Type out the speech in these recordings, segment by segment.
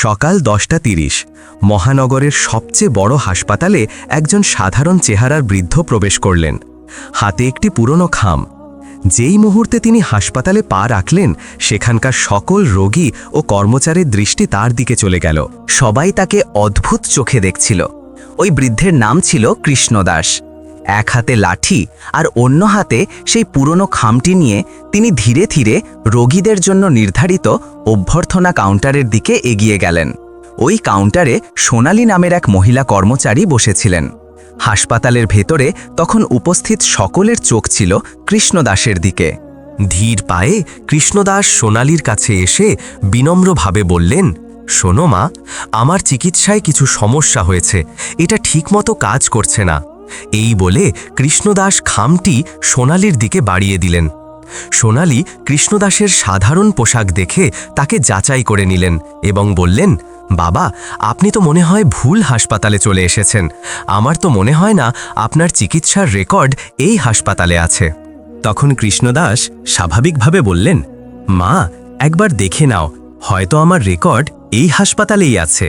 সকাল দশটা তিরিশ, মহানগরের সবচেয়ে বড় হাসপাতালে একজন সাধারণ চেহারার বৃদ্ধ প্রবেশ করলেন। হাতে একটি পুরনো খাম। যেই মুহূর্তে তিনি হাসপাতালে পা রাখলেন, সেখানকার সকল রোগী ও কর্মচারীর দৃষ্টি তার দিকে চলে গেল। সবাই তাকে অদ্ভুত চোখে দেখছিল। ওই বৃদ্ধের নাম ছিল কৃষ্ণদাস। এক হাতে লাঠি আর অন্য হাতে সেই পুরনো খামটি নিয়ে তিনি ধীরে ধীরে রোগীদের জন্য নির্ধারিত অভ্যর্থনা কাউন্টারের দিকে এগিয়ে গেলেন। ওই কাউন্টারে সোনালী নামের এক মহিলা কর্মচারী বসেছিলেন। হাসপাতালের ভেতরে তখন উপস্থিত সকলের চোখ ছিল কৃষ্ণদাসের দিকে। ধীর পায়ে কৃষ্ণদাস সোনালির কাছে এসে বিনম্রভাবে বললেন, শোনো মা, আমার চিকিৎসায় কিছু সমস্যা হয়েছে। এটা ঠিকমতো কাজ করছে না। এই বলে কৃষ্ণদাস খামটি সোনালির দিকে বাড়িয়ে দিলেন। সোনালি কৃষ্ণদাসের সাধারণ পোশাক দেখে তাকে যাচাই করে নিলেন এবং বললেন, বাবা, আপনি তো মনে হয় ভুল হাসপাতালে চলে এসেছেন। আমার তো মনে হয় না আপনার চিকিৎসার রেকর্ড এই হাসপাতালে আছে। তখন কৃষ্ণদাস স্বাভাবিকভাবে বললেন, মা, একবার দেখে নাও, হয়তো আমার রেকর্ড এই হাসপাতালেই আছে।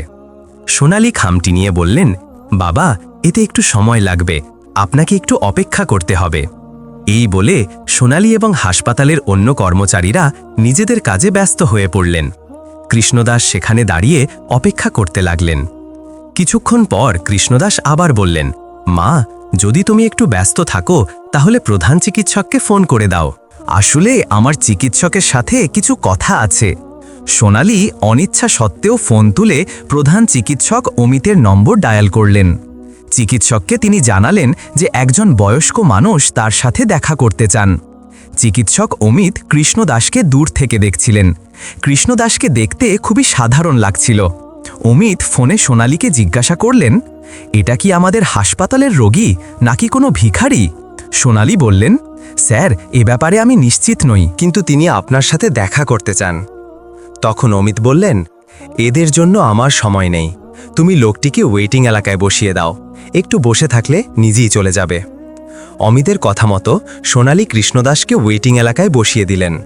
সোনালি খামটি নিয়ে বললেন, বাবা এতে একটু সময় লাগবে। আপনাকে একটু অপেক্ষা করতে হবে। এই বলে সোনালি এবং হাসপাতালের অন্য কর্মচারীরা নিজেদের কাজে ব্যস্ত হয়ে পড়লেন। কৃষ্ণদাস সেখানে দাঁড়িয়ে অপেক্ষা করতে লাগলেন। কিছুক্ষণ পর কৃষ্ণদাস আবার বললেন, মা, যদি তুমি একটু ব্যস্ত থাকো, তাহলে প্রধান চিকিৎসককে ফোন করে দাও। আসলে আমার চিকিৎসকের সাথে কিছু কথা আছে। সোনালি অনিচ্ছা সত্ত্বেও ফোন তুলে প্রধান চিকিৎসক অমিতের নম্বর ডায়াল করলেন। চিকিৎসককে তিনি জানালেন যে একজন বয়স্ক মানুষ তার সাথে দেখা করতে চান। চিকিৎসক অমিত কৃষ্ণদাসকে দূর থেকে দেখছিলেন। কৃষ্ণদাসকে দেখতে খুবই সাধারণ লাগছিল। অমিত ফোনে সোনালীকে জিজ্ঞাসা করলেন, এটা কি আমাদের হাসপাতালের রোগী নাকি কোনো ভিখারি? সোনালি বললেন, স্যার, এ ব্যাপারে আমি নিশ্চিত নই, কিন্তু তিনি আপনার সাথে দেখা করতে চান। তখন অমিত বললেন, এদের জন্য আমার সময় নেই। তুমি লোকটিকে ওয়েটিং এলাকায় বসিয়ে দাও। একটু বসে থাকলে নিজেই চলে যাবে। অমিতের কথা মতো সোনালী কৃষ্ণদাসকে ওয়েটিং এলাকায় বসিয়ে দিলেন।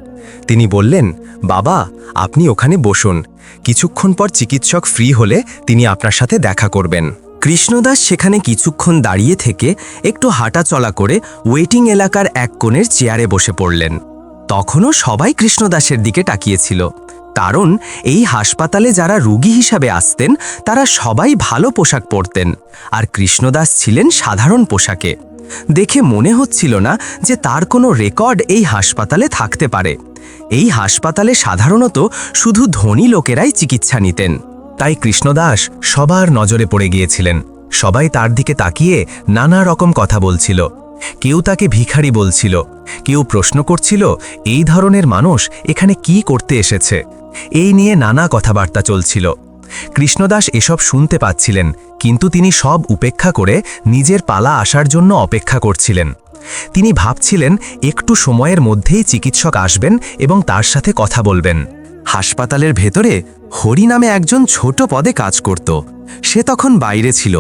তিনি বললেন, বাবা, আপনি ওখানে বসুন। কিছুক্ষণ পর চিকিৎসক ফ্রি হলে তিনি আপনার সাথে দেখা করবেন। কৃষ্ণদাস সেখানে কিছুক্ষণ দাঁড়িয়ে থেকে একটু হাঁটা চলা করে ওয়েটিং এলাকার এক কোণের চেয়ারে বসে পড়লেন। তখনও সবাই কৃষ্ণদাসের দিকে তাকিয়েছিল। কারণ এই হাসপাতালে যারা রুগী হিসাবে আসতেন, তারা সবাই ভালো পোশাক পরতেন। আর কৃষ্ণদাস ছিলেন সাধারণ পোশাকে। দেখে মনে হচ্ছিল না যে তার কোনো রেকর্ড এই হাসপাতালে থাকতে পারে। এই হাসপাতালে সাধারণত শুধু ধনী লোকেরাই চিকিৎসা নিতেন। তাই কৃষ্ণদাস সবার নজরে পড়ে গিয়েছিলেন। সবাই তার দিকে তাকিয়ে নানা রকম কথা বলছিল। কেউ তাকে ভিখারি বলছিল। কেউ প্রশ্ন করছিল, এই ধরনের মানুষ এখানে কি করতে এসেছে? এই নিয়ে নানা কথাবার্তা চলছিল। কৃষ্ণদাস এসব শুনতে পাচ্ছিলেন, কিন্তু তিনি সব উপেক্ষা করে নিজের পালা আসার জন্য অপেক্ষা করছিলেন। তিনি ভাবছিলেন, একটু সময়ের মধ্যেই চিকিৎসক আসবেন এবং তার সাথে কথা বলবেন। হাসপাতালের ভেতরে হরি নামে একজন ছোট পদে কাজ করত। সে তখন বাইরে ছিল।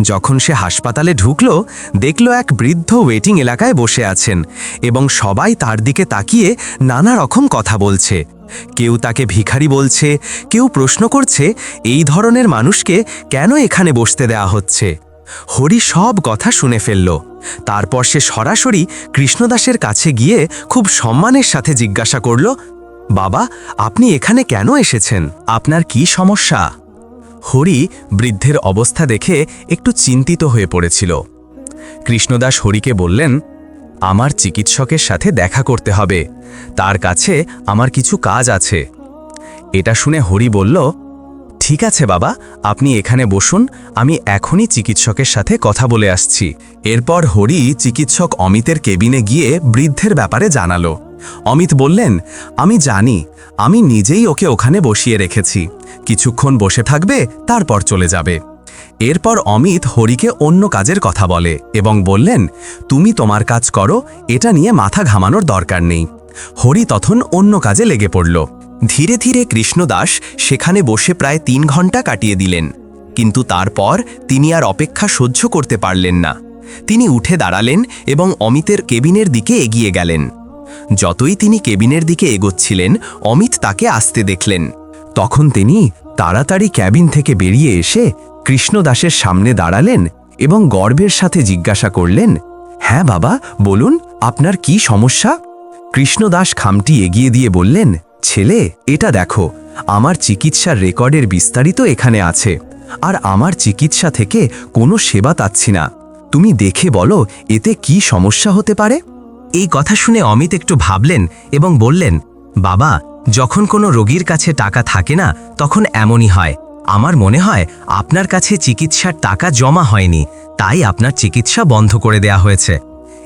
যখন সে হাসপাতালে ঢুকল, দেখল এক বৃদ্ধ ওয়েটিং এলাকায় বসে আছেন এবং সবাই তার দিকে তাকিয়ে নানা রকম কথা বলছে। কেউ তাকে ভিখারি বলছে, কেউ প্রশ্ন করছে, এই ধরনের মানুষকে কেন এখানে বসতে দেয়া হচ্ছে? হরি সব কথা শুনে ফেলল। তারপর সে সরাসরি কৃষ্ণদাসের কাছে গিয়ে খুব সম্মানের সাথে জিজ্ঞাসা করল, বাবা, আপনি এখানে কেন এসেছেন? আপনার কি সমস্যা? হরি বৃদ্ধের অবস্থা দেখে একটু চিন্তিত হয়ে পড়েছিল। কৃষ্ণদাস হরিকে বললেন আমার চিকিৎসকের সাথে দেখা করতে হবে। তার কাছে আমার কিছু কাজ আছে। এটা শুনে হরি বলল, ঠিক আছে বাবা, আপনি এখানে বসুন, আমি এখনই চিকিৎসকের সাথে কথা বলে আসছি। এরপর হরি চিকিৎসক অমিতের কেবিনে গিয়ে বৃদ্ধের ব্যাপারে জানালো। অমিত বললেন, আমি জানি, আমি নিজেই ওকে ওখানে বসিয়ে রেখেছি। কিছুক্ষণ বসে থাকবে, তারপর চলে যাবে। এরপর অমিত হরিকে অন্য কাজের কথা বলে এবং বললেন, তুমি তোমার কাজ করো, এটা নিয়ে মাথা ঘামানোর দরকার নেই। হরি তখন অন্য কাজে লেগে পড়ল। ধীরে ধীরে কৃষ্ণদাস সেখানে বসে প্রায় তিন ঘণ্টা কাটিয়ে দিলেন। কিন্তু তারপর তিনি আর অপেক্ষা সহ্য করতে পারলেন না। তিনি উঠে দাঁড়ালেন এবং অমিতের কেবিনের দিকে এগিয়ে গেলেন। যতই তিনি কেবিনের দিকে এগোচ্ছিলেন, অমিত তাকে আসতে দেখলেন। তখন তিনি তাড়াতাড়ি ক্যাবিন থেকে বেরিয়ে এসে কৃষ্ণদাসের সামনে দাঁড়ালেন এবং গর্বের সাথে জিজ্ঞাসা করলেন হ্যাঁ বাবা, বলুন, আপনার কি সমস্যা? কৃষ্ণদাস খামটি এগিয়ে দিয়ে বললেন, ছেলে, এটা দেখো, আমার চিকিৎসার রেকর্ডের বিস্তারিত এখানে আছে, আর আমার চিকিৎসা থেকে কোনো সেবা তাচ্ছি না। তুমি দেখে বলো, এতে কি সমস্যা হতে পারে? এই কথা শুনে অমিত একটু ভাবলেন এবং বললেন, বাবা, যখন কোনো রোগীর কাছে টাকা থাকে না, তখন এমনই হয়। আমার মনে হয় আপনার কাছে চিকিৎসার টাকা জমা হয়নি, তাই আপনার চিকিৎসা বন্ধ করে দেয়া হয়েছে।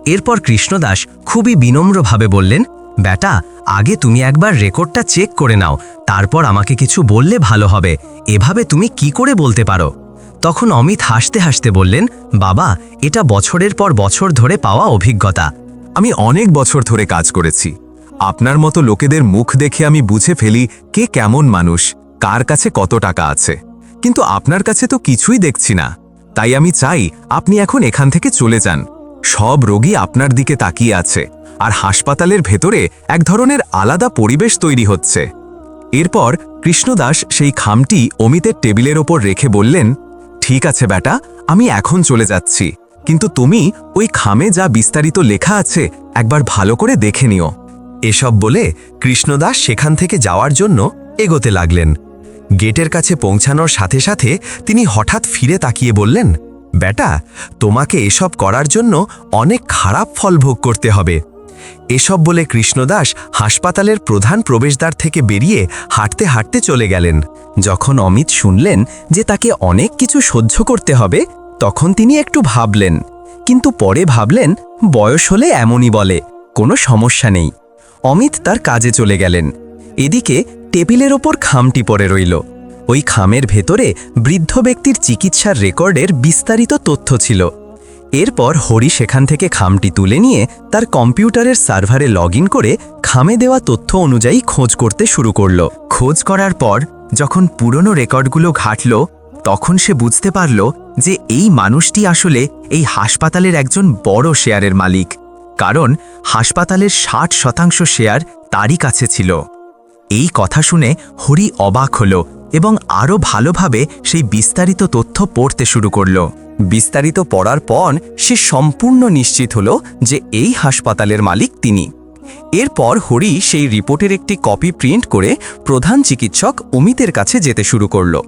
এরপর কৃষ্ণদাস খুবই বিনম্রভাবে বললেন বেটা আগে তুমি একবার রেকর্ডটা চেক করে নাও, তারপর আমাকে কিছু বললে ভালো হবে। এভাবে তুমি কি করে বলতে পারো? তখন অমিত হাসতে হাসতে বললেন, বাবা, এটা বছরের পর বছর ধরে পাওয়া অভিজ্ঞতা। আমি অনেক বছর ধরে কাজ করেছি। আপনার মতো লোকেদের মুখ দেখে আমি বুঝে ফেলি কে কেমন মানুষ। কার কাছে কত টাকা আছে? কিন্তু আপনার কাছে তো কিছুই দেখছি না। তাই আমি চাই আপনি এখন এখান থেকে চলে যান। সব রোগী আপনার দিকে তাকিয়ে আছে আর হাসপাতালের ভেতরে এক ধরনের আলাদা পরিবেশ তৈরি হচ্ছে। এরপর কৃষ্ণদাস সেই খামটি অমিতের টেবিলের ওপর রেখে বললেন, ঠিক আছে বেটা, আমি এখন চলে যাচ্ছি। কিন্তু তুমি ওই খামে যা বিস্তারিত লেখা আছে একবার ভালো করে দেখে নিও। এসব বলে কৃষ্ণদাস সেখান থেকে যাওয়ার জন্য এগোতে লাগলেন। গেটের কাছে পৌঁছানোর সাথে সাথে তিনি হঠাৎ ফিরে তাকিয়ে বললেন, বেটা, তোমাকে এসব করার জন্য অনেক খারাপ ফল ভোগ করতে হবে। এসব বলে কৃষ্ণদাস হাসপাতালের প্রধান প্রবেশদ্বার থেকে বেরিয়ে হাঁটতে হাঁটতে চলে গেলেন। যখন অমিত শুনলেন যে তাকে অনেক কিছু সহ্য করতে হবে, তখন তিনি একটু ভাবলেন। কিন্তু পরে ভাবলেন, বয়স হলে এমনই বলে, কোনো সমস্যা নেই। অমিত তার কাজে চলে গেলেন। এদিকে টেবিলের ওপর খামটি পড়ে রইল। ওই খামের ভেতরে বৃদ্ধ ব্যক্তির চিকিৎসার রেকর্ডের বিস্তারিত তথ্য ছিল। এরপর হরি সেখান থেকে খামটি তুলে নিয়ে তার কম্পিউটারের সার্ভারে লগ করে খামে দেওয়া তথ্য অনুযায়ী খোঁজ করতে শুরু করল। খোঁজ করার পর যখন পুরনো রেকর্ডগুলো ঘাটল, তখন সে বুঝতে পারল যে এই মানুষটি আসলে এই হাসপাতালের একজন বড় শেয়ারের মালিক। কারণ হাসপাতালের ষাট শতাংশ শেয়ার তারই কাছে ছিল। এই কথা শুনে হরি অবাক হল এবং আরও ভালোভাবে সেই বিস্তারিত তথ্য পড়তে শুরু করল। বিস্তারিত পড়ার পর সে সম্পূর্ণ নিশ্চিত হল যে এই হাসপাতালের মালিক তিনি। এরপর হরি সেই রিপোর্টের একটি কপি প্রিন্ট করে প্রধান চিকিৎসক অমিতের কাছে যেতে শুরু করল।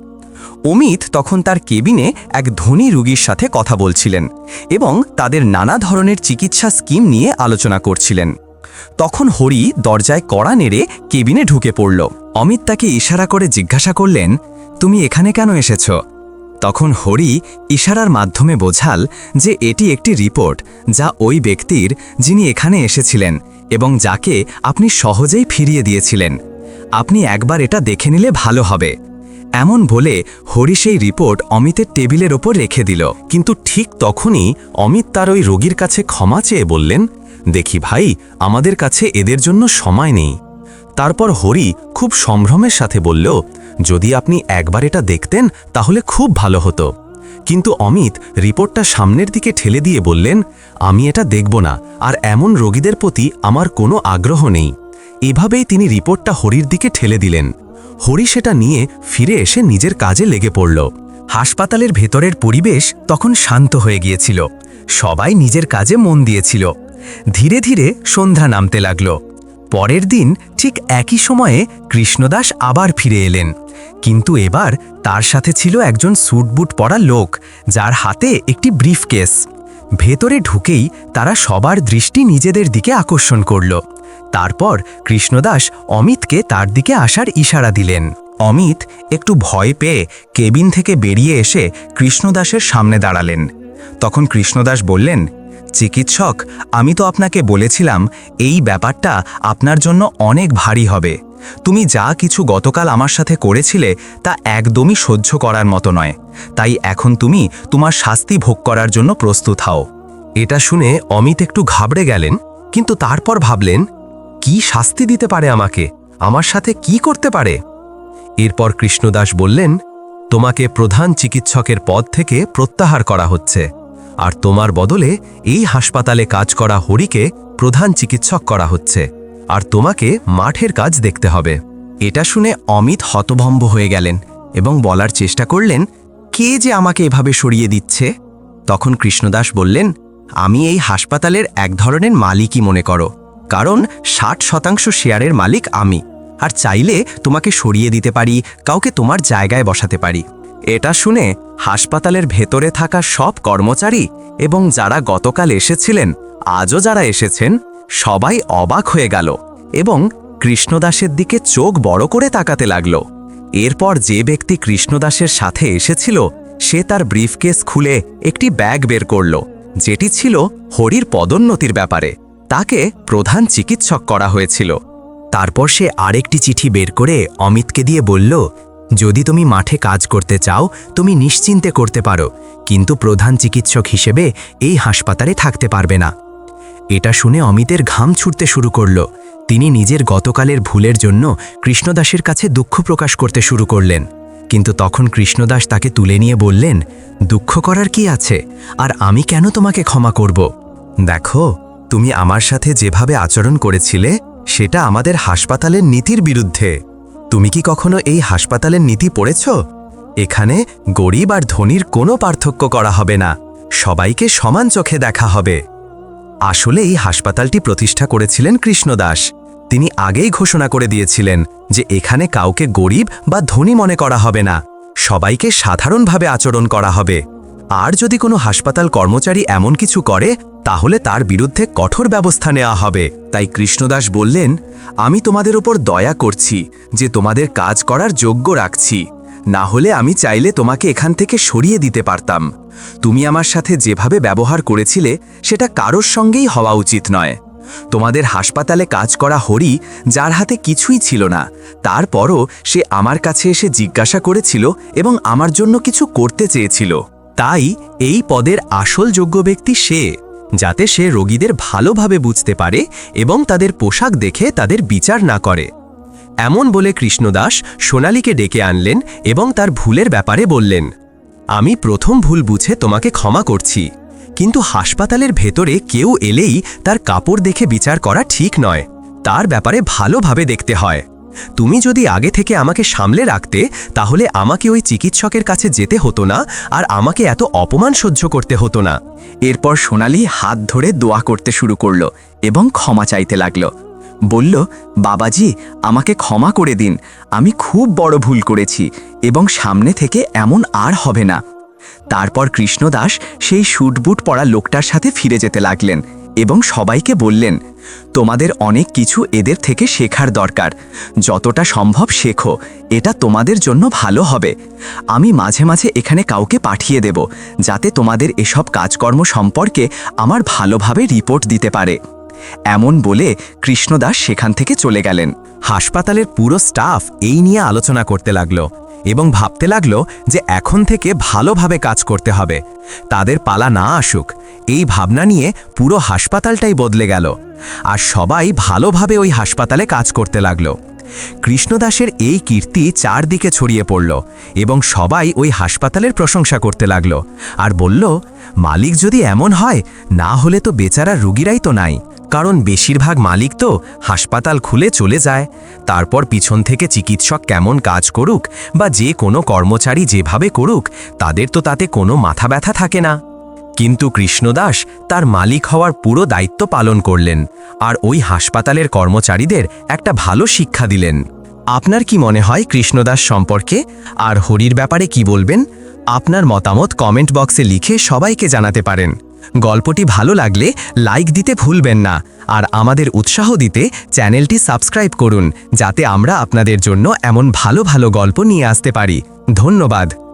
অমিত তখন তার কেবিনে এক ধনী রুগীর সাথে কথা বলছিলেন এবং তাদের নানা ধরনের চিকিৎসা স্কিম নিয়ে আলোচনা করছিলেন। তখন হরি দরজায় কড়া নেড়ে কেবিনে ঢুকে পড়ল। অমিত তাকে ইশারা করে জিজ্ঞাসা করলেন, তুমি এখানে কেন এসেছ? তখন হরি ইশারার মাধ্যমে বোঝাল যে এটি একটি রিপোর্ট যা ওই ব্যক্তির যিনি এখানে এসেছিলেন এবং যাকে আপনি সহজেই ফিরিয়ে দিয়েছিলেন। আপনি একবার এটা দেখে নিলে ভালো হবে। এমন বলে হরি সেই রিপোর্ট অমিতের টেবিলের ওপর রেখে দিল। কিন্তু ঠিক তখনই অমিত তার ওই রোগীর কাছে ক্ষমা চেয়ে বললেন দেখি ভাই, আমাদের কাছে এদের জন্য সময় নেই। তারপর হরি খুব সম্ভ্রমের সাথে বলল, যদি আপনি একবার এটা দেখতেন, তাহলে খুব ভালো হতো। কিন্তু অমিত রিপোর্টটা সামনের দিকে ঠেলে দিয়ে বললেন, আমি এটা দেখব না, আর এমন রোগীদের প্রতি আমার কোনো আগ্রহ নেই। এভাবেই তিনি রিপোর্টটা হরির দিকে ঠেলে দিলেন। হরি সেটা নিয়ে ফিরে এসে নিজের কাজে লেগে পড়ল। হাসপাতালের ভেতরের পরিবেশ তখন শান্ত হয়ে গিয়েছিল। সবাই নিজের কাজে মন দিয়েছিল। ধীরে ধীরে সন্ধ্যা নামতে লাগল। পরের দিন ঠিক একই সময়ে কৃষ্ণদাস আবার ফিরে এলেন। কিন্তু এবার তার সাথে ছিল একজন স্যুটবুট পরা লোক, যার হাতে একটি ব্রিফকেস। ভেতরে ঢুকেই তারা সবার দৃষ্টি নিজেদের দিকে আকর্ষণ করল। তারপর কৃষ্ণদাস অমিতকে তার দিকে আসার ইশারা দিলেন। অমিত একটু ভয় পেয়ে কেবিন থেকে বেরিয়ে এসে কৃষ্ণদাসের সামনে দাঁড়ালেন। তখন কৃষ্ণদাস বললেন চিকিৎসক, আমি তো আপনাকে বলেছিলাম, এই ব্যাপারটা আপনার জন্য অনেক ভারী হবে। তুমি যা কিছু গতকাল আমার সাথে করেছিলে, তা একদমই সহ্য করার মতো নয়। তাই এখন তুমি তোমার শাস্তি ভোগ করার জন্য প্রস্তুত হও। এটা শুনে অমিত একটু ঘাবড়ে গেলেন, কিন্তু তারপর ভাবলেন, কি শাস্তি দিতে পারে আমাকে? আমার সাথে কি করতে পারে? এরপর কৃষ্ণদাস বললেন, তোমাকে প্রধান চিকিৎসকের পদ থেকে প্রত্যাহার করা হচ্ছে। আর তোমার বদলে এই হাসপাতালে কাজ করা হরিকে প্রধান চিকিৎসক করা হচ্ছে। আর তোমাকে মাঠের কাজ দেখতে হবে। এটা শুনে অমিত হতভম্ব হয়ে গেলেন এবং বলার চেষ্টা করলেন, কে যে আমাকে এভাবে সরিয়ে দিচ্ছে? তখন কৃষ্ণদাস বললেন, আমি এই হাসপাতালের এক ধরনের মালিকই মনে করো। কারণ ষাট শতাংশ শেয়ারের মালিক আমি। আর চাইলে তোমাকে সরিয়ে দিতে পারি, কাউকে তোমার জায়গায় বসাতে পারি। এটা শুনে হাসপাতালের ভেতরে থাকা সব কর্মচারী এবং যারা গতকাল এসেছিলেন, আজও যারা এসেছেন, সবাই অবাক হয়ে গেল এবং কৃষ্ণদাসের দিকে চোখ বড় করে তাকাতে লাগল। এরপর যে ব্যক্তি কৃষ্ণদাসের সাথে এসেছিল, সে তার ব্রিফকেস খুলে একটি ব্যাগ বের করল, যেটি ছিল হরির পদোন্নতির ব্যাপারে। তাকে প্রধান চিকিৎসক করা হয়েছিল। তারপর সে আরেকটি চিঠি বের করে অমিতকে দিয়ে বলল যদি তুমি মাঠে কাজ করতে চাও, তুমি নিশ্চিন্তে করতে পারো, কিন্তু প্রধান চিকিৎসক হিসেবে এই হাসপাতালে থাকতে পারবে না। এটা শুনে অমিতের ঘাম ছুটতে শুরু করল। তিনি নিজের গতকালের ভুলের জন্য কৃষ্ণদাসের কাছে দুঃখ প্রকাশ করতে শুরু করলেন। কিন্তু তখন কৃষ্ণদাস তাকে তুলে নিয়ে বললেন, দুঃখ করার কি আছে? আর আমি কেন তোমাকে ক্ষমা করব? দেখো, তুমি আমার সাথে যেভাবে আচরণ করেছিলে, সেটা আমাদের হাসপাতালের নীতির বিরুদ্ধে। তুমি কি কখনো এই হাসপাতালের নীতি পড়েছ? এখানে গরিব আর ধনীর কোনো পার্থক্য করা হবে না। সবাইকে সমান চোখে দেখা হবে। আসলে এই হাসপাতালটি প্রতিষ্ঠা করেছিলেন কৃষ্ণদাস তিনি আগেই ঘোষণা করে দিয়েছিলেন যে এখানে কাউকে গরিব বা ধনী মনে করা হবে না। সবাইকে সাধারণভাবে আচরণ করা হবে। আর যদি কোনো হাসপাতাল কর্মচারী এমন কিছু করে তাহলে তার বিরুদ্ধে কঠোর ব্যবস্থা নেওয়া হবে। তাই কৃষ্ণদাস বললেন, আমি তোমাদের ওপর দয়া করছি, যে তোমাদের কাজ করার যোগ্য রাখছি। না হলে আমি চাইলে তোমাকে এখান থেকে সরিয়ে দিতে পারতাম। তুমি আমার সাথে যেভাবে ব্যবহার করেছিলে, সেটা কারোর সঙ্গেই হওয়া উচিত নয়। তোমাদের হাসপাতালে কাজ করা হরি যার হাতে কিছুই ছিল না, তারপরও সে আমার কাছে এসে জিজ্ঞাসা করেছিল এবং আমার জন্য কিছু করতে চেয়েছিল। তাই এই পদের আসল যোগ্য ব্যক্তি সে। যাতে সে রোগীদের ভালোভাবে বুঝতে পারে এবং তাদের পোশাক দেখে তাদের বিচার না করে। এমন বলে কৃষ্ণদাস সোনালীকে ডেকে আনলেন এবং তার ভুলের ব্যাপারে বললেন, আমি প্রথম ভুল বুঝে তোমাকে ক্ষমা করছি, কিন্তু হাসপাতালের ভেতরে কেউ এলেই তার কাপড় দেখে বিচার করা ঠিক নয়। তার ব্যাপারে ভালোভাবে দেখতে হয়। তুমি যদি আগে থেকে আমাকে সামলে রাখতে, তাহলে আমাকে ওই চিকিৎসকের কাছে যেতে হতো না আর আমাকে এত অপমান সহ্য করতে হতো না। এরপর সোনালি হাত ধরে দোয়া করতে শুরু করল এবং ক্ষমা চাইতে লাগল। বলল, বাবাজি, আমাকে ক্ষমা করে দিন। আমি খুব বড় ভুল করেছি এবং সামনে থেকে এমন আর হবে না। তারপর কৃষ্ণদাস সেই শুটবুট পরা লোকটার সাথে ফিরে যেতে লাগলেন। এবং সবাইকে বললেন, তোমাদের অনেক কিছু এদের থেকে শেখার দরকার। যতটা সম্ভব শেখো। এটা তোমাদের জন্য ভালো হবে। আমি মাঝে মাঝে এখানে কাউকে পাঠিয়ে দেব, যাতে তোমাদের এসব কাজকর্ম সম্পর্কে আমার ভালোভাবে রিপোর্ট দিতে পারে। এমন বলে কৃষ্ণদাস সেখান থেকে চলে গেলেন। হাসপাতালের পুরো স্টাফ এই নিয়ে আলোচনা করতে লাগল এবং ভাবতে লাগল যে এখন থেকে ভালোভাবে কাজ করতে হবে। তাদের পালা না আসুক, এই ভাবনা নিয়ে পুরো হাসপাতালটাই বদলে গেল। আর সবাই ভালোভাবে ওই হাসপাতালে কাজ করতে লাগল। কৃষ্ণদাসের এই কীর্তি চারদিকে ছড়িয়ে পড়ল এবং সবাই ওই হাসপাতালের প্রশংসা করতে লাগল। আর বলল, মালিক যদি এমন হয়, না হলে তো বেচারা রুগীরাই তো নাই। কারণ বেশিরভাগ মালিক তো হাসপাতাল খুলে চলে যায়। তারপর পিছন থেকে চিকিৎসক কেমন কাজ করুক বা যে কোনো কর্মচারী যেভাবে করুক, তাদের তো তাতে কোনো মাথা ব্যথা থাকে না। কিন্তু কৃষ্ণদাস তার মালিক হওয়ার পুরো দায়িত্ব পালন করলেন আর ওই হাসপাতালের কর্মচারীদের একটা ভালো শিক্ষা দিলেন। আপনার কি মনে হয় কৃষ্ণদাস সম্পর্কে? আর হরির ব্যাপারে কি বলবেন? আপনার মতামত কমেন্ট বক্সে লিখে সবাইকে জানাতে পারেন। গল্পটি ভালো লাগলে লাইক দিতে ভুলবেন না। আর আমাদের উৎসাহ দিতে চ্যানেলটি সাবস্ক্রাইব করুন, যাতে আমরা আপনাদের জন্য এমন ভালো ভালো গল্প নিয়ে আসতে পারি। ধন্যবাদ।